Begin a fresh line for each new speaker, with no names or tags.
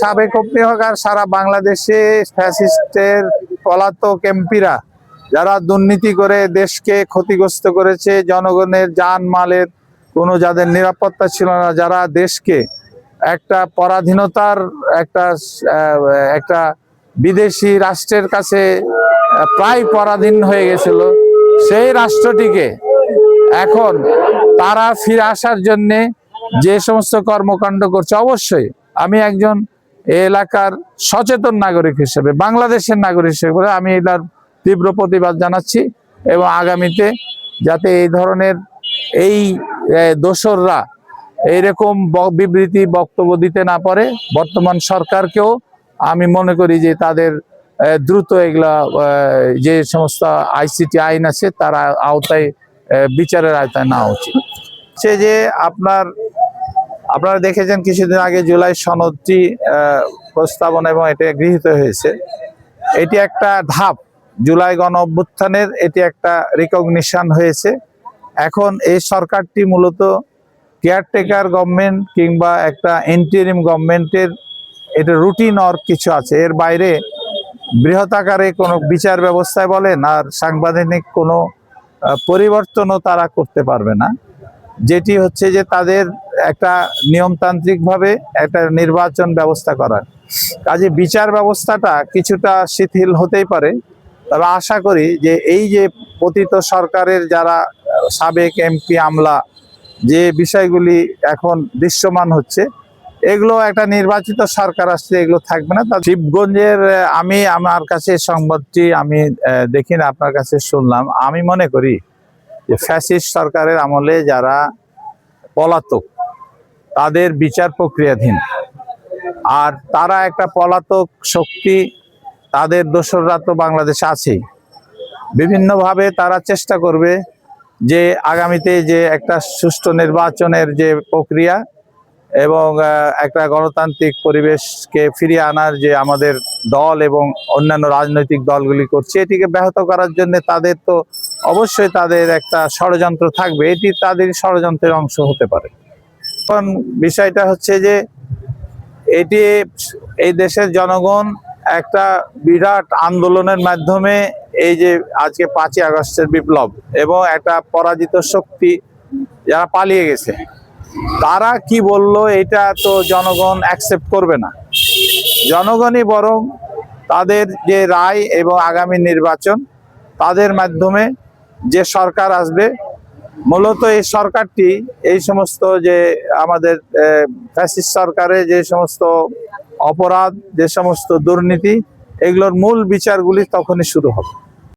সাবেক অগ্নি আর সারা বাংলাদেশে ফ্যাসিস্টের পলাতক এমপিরা যারা দুর্নীতি করে দেশকে ক্ষতিগ্রস্ত করেছে, জনগণের যান মালের কোনো যাদের নিরাপত্তা ছিল না, যারা দেশকে একটা পরাধীনতার একটা একটা বিদেশি রাষ্ট্রের কাছে প্রায় পরাধীন হয়ে গেছিল, সেই রাষ্ট্রটিকে এখন তারা ফিরে আসার জন্যে যে সমস্ত কর্মকাণ্ড করছে, অবশ্যই আমি একজন এলাকার সচেতন নাগরিক হিসেবে, বাংলাদেশের নাগরিক হিসেবে আমি এটার তীব্র প্রতিবাদ জানাচ্ছি এবং আগামীতে যাতে এই ধরনের এই দোসররা এইরকম বিবৃতি, বক্তব্য দিতে না পারে। বর্তমান সরকারকেও আমি মনে করি যে তাদের দ্রুত এগুলা যে সমস্ত আইসিটি আইন আছে তার আওতায় বিচারের আওতায় নেওয়া উচিত। সে যে আপনার আপনারা দেখেছেন কিছুদিন আগে জুলাই সনদটি প্রস্তাবনা এবং এটা গৃহীত হয়েছে। এটি একটা ধাপ। জুলাই গণ অভ্যুত্থানের এটি একটা রিকগনিশন হয়েছে। এখন এই সরকারটি মূলত কেয়ারটেকার গভর্নমেন্ট কিংবা একটা ইন্টারিম গভর্নমেন্টের এটা রুটিন অর কিছু আছে। এর বাইরে বৃহৎ আকারে কোনো বিচার ব্যবস্থায় বলেন আর সাংবিধানিক কোনো পরিবর্তনও তারা করতে পারবে না। যেটি হচ্ছে যে তাদের একটা নিয়মতান্ত্রিকভাবে একটা নির্বাচন ব্যবস্থা করার। কাজে বিচার ব্যবস্থাটা কিছুটা শিথিল হতেই পারে। তবে আশা করি যে এই যে পতিত সরকারের যারা সাবেক এমপি আমলা যে বিষয়গুলি এখন দৃশ্যমান হচ্ছে, এগুলো একটা নির্বাচিত সরকার আসছে এগুলো থাকবে না। তা শিবগঞ্জের, আমি আমার কাছে সংবাদটি আমি দেখি না আপনার কাছে শুনলাম। আমি মনে করি যে ফ্যাসিস্ট সরকারের আমলে যারা পলাতক, তাদের বিচার প্রক্রিয়াধীন। আর তারা একটা পলাতক শক্তি, তাদের দোসররা তো বাংলাদেশে আছেই। বিভিন্নভাবে তারা চেষ্টা করবে যে আগামীতে যে একটা সুষ্ঠু নির্বাচনের যে প্রক্রিয়া এবং একটা গণতান্ত্রিক পরিবেশকে ফিরিয়ে আনার যে আমাদের দল এবং অন্যান্য রাজনৈতিক দলগুলি করছে, এটিকে ব্যাহত করার জন্য তাদের তো অবশ্যই তাদের একটা ষড়যন্ত্র থাকবে। এটি তাদের ষড়যন্ত্রের অংশ হতে পারে। এখন বিষয়টা হচ্ছে যে, এটি এই দেশের জনগণ একটা বিরাট আন্দোলনের মাধ্যমে এই যে আজকে পাঁচই আগস্টের বিপ্লব এবং একটা পরাজিত শক্তি যারা পালিয়ে গেছে, তারা কি বলল এটা তো জনগণ অ্যাকসেপ্ট করবে না। জনগণই বরং তাদের যে রায় এবং আগামী নির্বাচন তাদের মাধ্যমে যে সরকার আসবে, মূলত এই সরকারটি এই সমস্ত যে আমাদের ফ্যাসিস্ট সরকারে যে সমস্ত অপরাধ, যে সমস্ত দুর্নীতি, এগুলোর মূল বিচারগুলি তখনই শুরু হবে।